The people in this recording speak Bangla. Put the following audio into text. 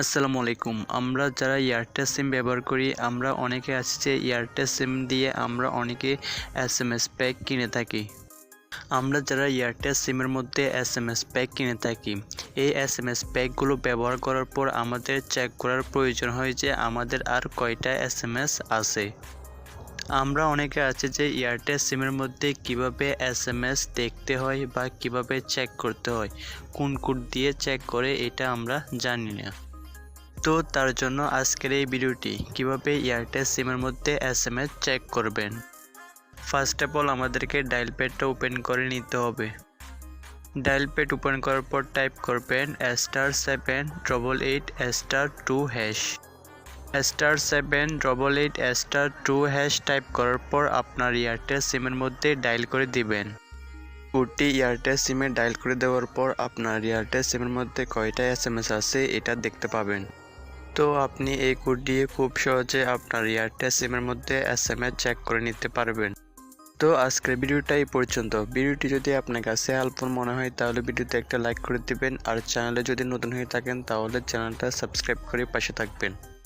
আসসালামু আলাইকুম। আমরা যারা এয়ারটেল সিম ব্যবহার করি, আমরা অনেকে আছি যে এয়ারটেল সিম দিয়ে আমরা অনেকে এস এম এস প্যাক কিনে থাকি। আমরা যারা এয়ারটেল সিমের মধ্যে এস এম এস প্যাক কিনে থাকি, এই এস এম এস প্যাকগুলো ব্যবহার করার পর আমাদের চেক করার প্রয়োজন হয় যে আমাদের আর কয়টা এস এম এস আছে। আমরা অনেকে আছে যে এয়ারটেল সিমের মধ্যে কীভাবে এস এম এস দেখতে হয় বা কীভাবে চেক করতে হয়, কোন কোড দিয়ে চেক করে এটা আমরা জানি না। তো তার জন্য আজকের এই ভিডিওটি কীভাবে এয়ারটেল সিমের মধ্যে এস এম এস চেক করবেন? ফার্স্ট অফ অল আমাদেরকে ডায়াল প্যাডটা ওপেন করে নিতে হবে। ডায়াল প্যাড ওপেন করার পর টাইপ করবেন star seven double eight star two hash star seven double eight star two hash type করার পর আপনার এয়ারটেল সিমের মধ্যে ডায়াল করে দিবেন। কোডটি এয়ারটেল সিমে ডায়াল করে দেওয়ার পর আপনার এয়ারটেল সিমের মধ্যে কয়টা এস এম এস আছে এটা দেখতে পাবেন। তো আপনি এই কোড দিয়ে খুব সহজে আপনার এয়ারটেল সিমের মধ্যে এস এম চেক করে নিতে পারবেন। তো আজকের ভিডিওটা এই পর্যন্ত। ভিডিওটি যদি আপনার কাছে হেল্পফুল মনে হয়, তাহলে ভিডিওতে একটা লাইক করে দিবেন। আর চ্যানেলে যদি নতুন হয়ে থাকেন, তাহলে চ্যানেলটা সাবস্ক্রাইব করে পাশে থাকবেন।